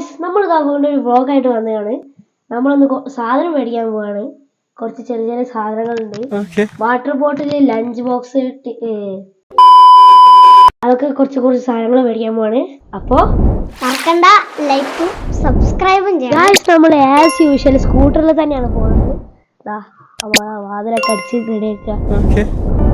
Guys നമ്മൾ അതുകൊണ്ട് ഒരു വ്ളോഗായിട്ട് വന്നതാണ്. നമ്മളൊന്ന് സാധനം മേടിക്കാൻ പോവാണ്. കുറച്ച് ചെറിയ ചെറിയ സാധനങ്ങളുണ്ട്. വാട്ടർ ബോട്ടിൽ ലഞ്ച് ബോക്സ് അതൊക്കെ കുറച്ച് കുറച്ച് സാധനങ്ങൾ മേടിക്കാൻ പോവാണ്. അപ്പോ മറക്കണ്ട. ലൈക്കും സബ്സ്ക്രൈബും ചെയ്യണം. ഗായ്സ് നമ്മൾ ആസ് യൂഷ്വൽ സ്കൂട്ടറിൽ തന്നെയാണ് പോകുന്നത് വാതിലൊക്കെ അടിച്ച് റെഡിയാക്കുക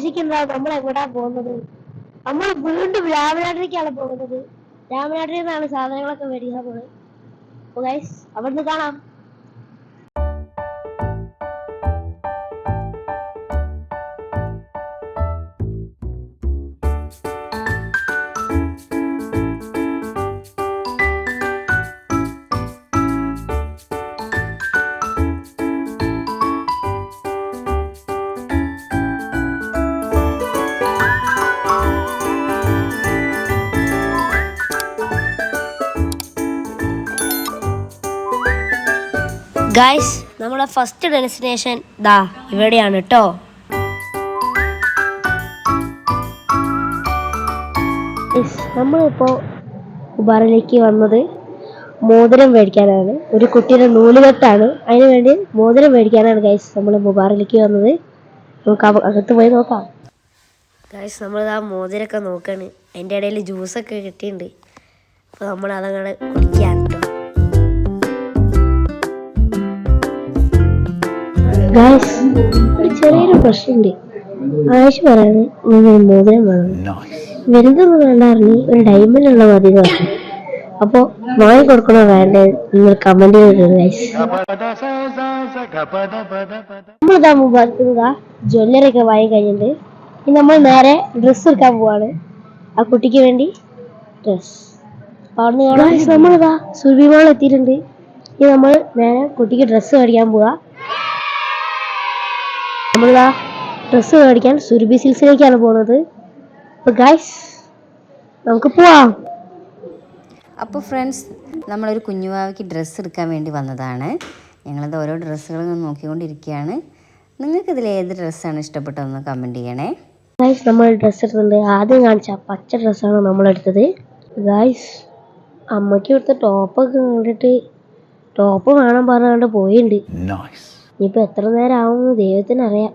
നിങ്ങൾ ആലോചിക്കുന്നത് നമ്മൾ എങ്ങോട്ടാ പോകുന്നത്? നമ്മൾ വീണ്ടും രാമനാട്ടിലേക്കാണ് പോകുന്നത്. രാമനാട്ടിൽ നിന്നാണ് സാധനങ്ങളൊക്കെ മേടിക്കാൻ പോകുന്നത് അപ്പൊ ഗൈസ് അവിടുന്ന് കാണാം. ഗായ്സ് നമ്മുടെ ഫസ്റ്റ് ഡെസ്റ്റിനേഷൻ ദാ ഇവിടെയാണ് കേട്ടോ നമ്മളിപ്പോൾ ഉബാറിലേക്ക് വന്നത് മോതിരം മേടിക്കാനാണ്. ഒരു കുട്ടിയുടെ നൂലുകെട്ടാണ്. അതിന് വേണ്ടി മോതിരം മേടിക്കാനാണ് ഗൈസ് നമ്മൾ മുബാറിലേക്ക് വന്നത്. നമുക്ക് അകത്ത് പോയി നോക്കാം. ഗൈസ് നമ്മൾ ആ മോതിരൊക്കെ നോക്കാണ്. അതിന്റെ ഇടയിൽ ജ്യൂസൊക്കെ കിട്ടിയിട്ടുണ്ട്. അപ്പോൾ നമ്മൾ അതങ്ങനെ ഗായ്സ് ഒരു ചെറിയൊരു പ്രശ്നമുണ്ട്. ആയിഷ് പറയാണ് നിങ്ങൾ മോതിരം വേണം വലുതൊന്നും വേണ്ടാറിനി ഒരു ഡയമണ്ട് ഉള്ള മതി പറഞ്ഞു. അപ്പോ വാങ്ങി കൊടുക്കണോ വേണ്ടേ നിങ്ങൾ കമന്റ് ചെയ്തിട്ടുണ്ട് ഗൈസ് നമ്മളിതാ മുമ്പാർക്കുന്നതാ ജ്വല്ലറി ഒക്കെ വാങ്ങി കഴിഞ്ഞിട്ട് ഇനി നമ്മൾ നേരെ ഡ്രസ്സ് എടുക്കാൻ പോവാണ്. ആ കുട്ടിക്ക് വേണ്ടി ഡ്രസ് അവിടുന്ന് നമ്മളിതാ സുൽബിമാൾ എത്തിയിട്ടുണ്ട്. ഇനി നമ്മൾ നേരെ കുട്ടിക്ക് ഡ്രസ്സ് മേടിക്കാൻ പോവാ. നമ്മളിതാ ഡ്രസ്സ് മേടിക്കാൻ സുരഭി സിൽസിലേക്കാണ് പോകുന്നത് അപ്പൊ ഗൈസ് നമുക്ക് പോവാം. അപ്പോൾ ഫ്രണ്ട്സ് നമ്മളൊരു കുഞ്ഞുവാവയ്ക്ക് ഡ്രസ്സ് എടുക്കാൻ വേണ്ടി വന്നതാണ്. ഞങ്ങളത് ഓരോ ഡ്രസ്സുകളും നോക്കിക്കൊണ്ടിരിക്കുകയാണ്. നിങ്ങൾക്ക് ഇതിൽ ഏത് ഡ്രസ്സാണ് ഇഷ്ടപ്പെട്ടതെന്ന് കമന്റ് ചെയ്യണേ. ഗൈസ് നമ്മൾ ഡ്രസ്സ് എടുത്തത് ആദ്യം കാണിച്ച പച്ച ഡ്രസ്സാണ് നമ്മളെടുത്തത് ഗൈസ് അമ്മയ്ക്ക് ഇവിടുത്തെ ടോപ്പൊക്കെ കണ്ടിട്ട് ടോപ്പ് വേണം പറഞ്ഞുകൊണ്ട് പോയിട്ടുണ്ട്. Nice. ഇനിയിപ്പോൾ എത്ര നേരം ആവുമെന്ന് ദൈവത്തിന് അറിയാം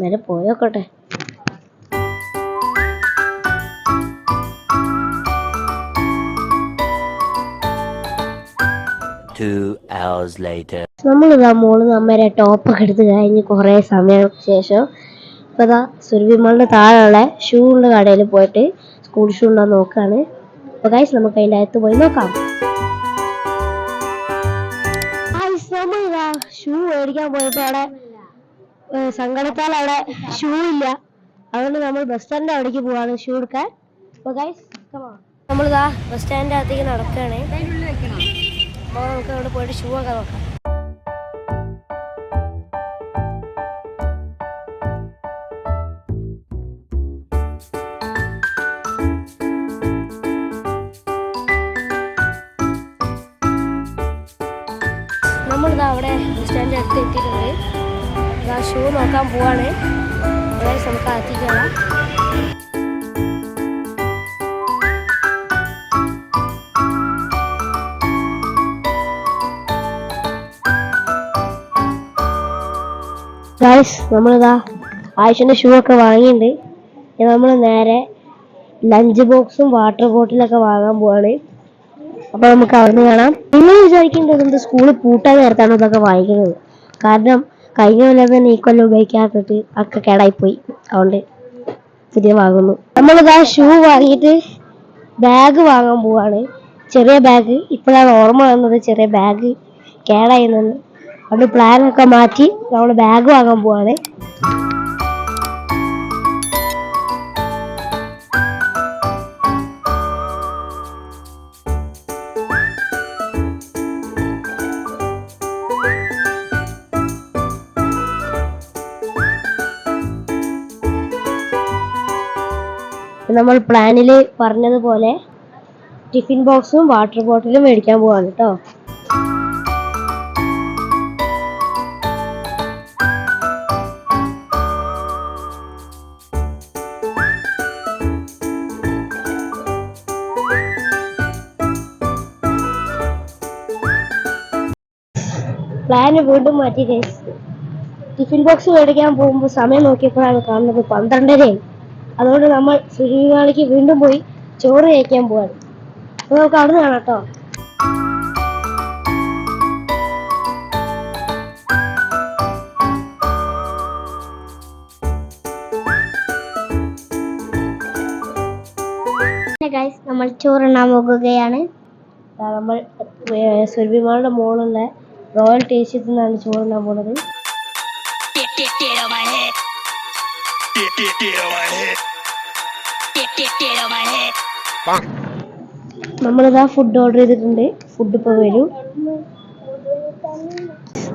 നേരെ പോയോക്കട്ടെ. Two hours later. നമ്മളിതാ മോൾ അമ്മേരെ ടോപ്പൊക്കെ എടുത്ത് കഴിഞ്ഞ് കുറേ സമയം ശേഷം ഇപ്പൊ ഇതാ സുരഭിമളുടെ താഴെയുള്ള ഷൂ ഉള്ള കടയിൽ പോയിട്ട് സ്കൂൾ ഷൂ ഉണ്ടോ നോക്കാണ്. അപ്പൊ കഴിച്ച് നമുക്ക് അതിന്റെ അകത്ത് പോയി നോക്കാം. ഷൂ മേടിക്കാൻ പോയപ്പോ അവിടെ സങ്കടത്താൽ അവിടെ ഷൂ ഇല്ല. അതുകൊണ്ട് നമ്മൾ ബസ് സ്റ്റാൻഡിന്റെ അവിടേക്ക് പോവാണ് ഷൂ എടുക്കാൻ. അപ്പൊ ഗൈസ് നമ്മളിതാ ബസ് സ്റ്റാൻഡിന്റെ അകത്തേക്ക് നടക്കുകയാണ് നമുക്ക് അവിടെ പോയിട്ട് ഷൂ ഒക്കെ നോക്കാം. നമ്മളിതാ അവിടെ ബസ് സ്റ്റാൻഡിന്റെ അടുത്ത് എത്തിയിട്ടുണ്ട്. ഇതാ ഷൂ നോക്കാൻ പോവാണ്. അതായത് നമുക്ക് കയറാം. ഗായ്സ് നമ്മളിതാ ആയിഷന്റെ ഷൂ ഒക്കെ വാങ്ങിയിട്ടുണ്ട്. നമ്മൾ നേരെ ലഞ്ച് ബോക്സും വാട്ടർ ബോട്ടിലൊക്കെ വാങ്ങാൻ പോവാണ്. അപ്പൊ നമുക്ക് അവിടുന്ന് കാണാം. നിങ്ങൾ വിചാരിക്കേണ്ടത് എന്ത്? സ്കൂളിൽ പൂട്ടാൻ നേരത്താണ് ഇതൊക്കെ വായിക്കുന്നത്. കാരണം കഴിഞ്ഞ കൊല്ലം തന്നെ ഈ കൊല്ലം ഉപയോഗിക്കാത്തിട്ട് ഒക്കെ കേടായിപ്പോയി. അതുകൊണ്ട് പുതിയ വാങ്ങുന്നു. നമ്മളിതാ ഷൂ വാങ്ങിയിട്ട് ബാഗ് വാങ്ങാൻ പോവാണ്. ചെറിയ ബാഗ് ഇപ്പോഴാണ് ഓർമ്മ വന്നത് ചെറിയ ബാഗ് കേടായിരുന്നെന്ന് അതുകൊണ്ട് പ്ലാനൊക്കെ മാറ്റി നമ്മൾ ബാഗ് വാങ്ങാൻ പോവാണ്. നമ്മൾ പ്ലാനിൽ പറഞ്ഞതുപോലെ ടിഫിൻ ബോക്സും വാട്ടർ ബോട്ടിലും മേടിക്കാൻ പോവാണ് കേട്ടോ പ്ലാന് വീണ്ടും മാറ്റി ടിഫിൻ ബോക്സ് മേടിക്കാൻ പോകുമ്പോൾ സമയം നോക്കിയപ്പോഴാണ് കാണുന്നത് പന്ത്രണ്ടരയായി. അതുകൊണ്ട് നമ്മൾ സുരുവിനാളിക്ക് വീണ്ടും പോയി ചോറ് കഴിക്കാൻ പോവാണ്. അപ്പൊ നമുക്ക് അവിടെ കാണാം കേട്ടോ. ഗൈസ് നമ്മൾ ചോറുണ്ണാൻ പോകുകയാണ്. നമ്മൾ സുരഭിമാളുടെ മോളുള്ള റോയൽ ടേസ്റ്റിൽ നിന്നാണ് ചോറുണ്ടാൻ പോണത് നമ്മളിതാ ഫുഡ് ഓർഡർ ചെയ്തിട്ടുണ്ട്. ഫുഡ് ഇപ്പോൾ വരും.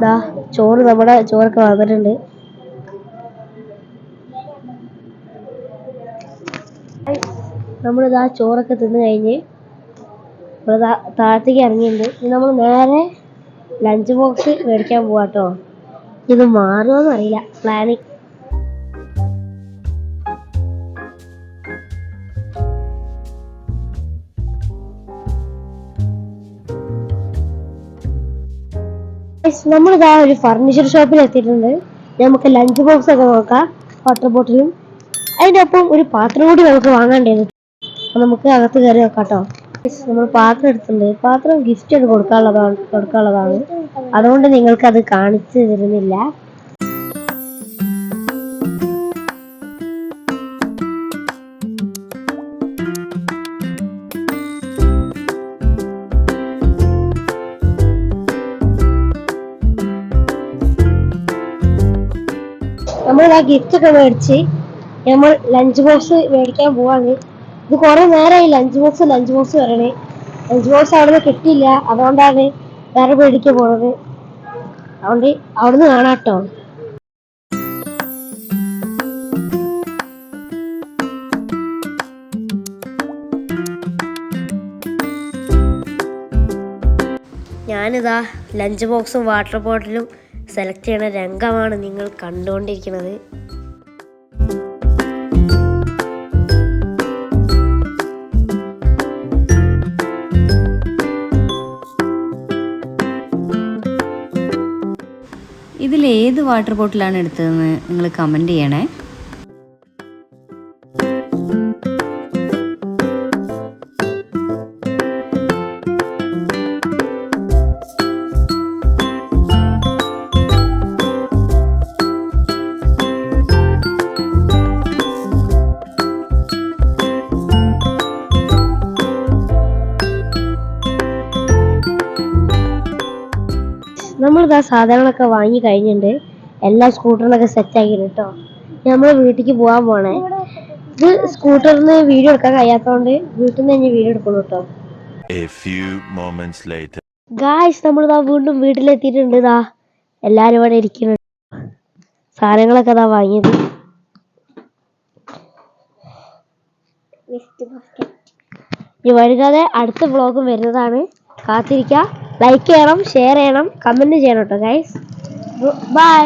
ദാ ചോറ് നമ്മുടെ ചോറൊക്കെ വന്നിട്ടുണ്ട്. നമ്മളിതാ ചോറൊക്കെ തിന്നു കഴിഞ്ഞ് താഴത്തേക്ക് ഇറങ്ങിയിട്ടുണ്ട്. ഇനി നമ്മൾ നേരെ ലഞ്ച് ബോക്സ് മേടിക്കാൻ പോവാട്ടോ. ഇത് മാറുമോ അറിയില്ല പ്ലാനിങ് നമ്മളിതാ ഒരു ഫർണിച്ചർ ഷോപ്പിൽ എത്തിയിട്ടുണ്ട്. നമുക്ക് ലഞ്ച് ബോക്സ് ഒക്കെ നോക്കാം വാട്ടർ ബോട്ടിലും അതിന്റെ ഒപ്പം ഒരു പാത്രം കൂടി നമുക്ക് വാങ്ങാണ്ടേത് നമുക്ക് അകത്ത് കയറി നോക്കാം കേട്ടോ നമ്മൾ പാത്രം എടുത്തിട്ടുണ്ട്. പാത്രം ഗിഫ്റ്റ് കൊടുക്കാനുള്ളതാണ് കൊടുക്കാനുള്ളതാണ്. അതുകൊണ്ട് നിങ്ങൾക്ക് അത് കാണിച്ചു തരുന്നില്ല. ആ ഗിഫ്റ്റ് ഒക്കെ മേടിച്ച് നമ്മൾ ലഞ്ച് ബോക്സ് മേടിക്കാൻ പോവാണ്. ഇത് കുറെ നേരമായി ലഞ്ച് ബോക്സ് ലഞ്ച് ബോക്സ് വരണേ ലഞ്ച് ബോക്സ് അവിടുന്ന് കിട്ടിയില്ല. അതുകൊണ്ടാണ് വേറെ മേടിക്കാൻ പോണത്. അതുകൊണ്ട് അവിടുന്ന് കാണാട്ടോ. ഞാനിതാ ലഞ്ച് ബോക്സും വാട്ടർ ബോട്ടിലും സെലക്ട് ചെയ്യണ രംഗമാണ് നിങ്ങൾ കണ്ടുകൊണ്ടിരിക്കുന്നത്. ഇതിൽ ഏത് വാട്ടർ ബോട്ടിലാണ് എടുത്തതെന്ന് നിങ്ങൾ കമന്റ് ചെയ്യണേ? നമ്മളിതാ സാധനങ്ങളൊക്കെ വാങ്ങി കഴിഞ്ഞിട്ടുണ്ട് എല്ലാ സ്കൂട്ടറിനൊക്കെ സെറ്റ് ആക്കിയിട്ടുണ്ട് കേട്ടോ നമ്മൾ വീട്ടിലേക്ക് പോകാൻ പോണേ. ഇത് സ്കൂട്ടറിന് വീഡിയോ എടുക്കാൻ കഴിയാത്തതുകൊണ്ട് വീട്ടിൽ നിന്ന് തന്നെ വീഡിയോ എടുക്കുള്ളൂ കേട്ടോ A few moments later. Guys നമ്മളിതാ വീണ്ടും വീട്ടിലെത്തിയിട്ടുണ്ട് ഇതാ എല്ലാരും ഇവിടെ ഇരിക്കുന്നുണ്ട് സാധനങ്ങളൊക്കെ ഇതാ വാങ്ങിയത്. ഇനി വൈകാതെ അടുത്ത വ്ളോഗും വരുന്നതാണ്. കാത്തിരിക്കുക ലൈക്ക് ചെയ്യണം ഷെയർ ചെയ്യണം കമന്റ് ചെയ്യണം കേട്ടോ ഗൈസ് ബൈ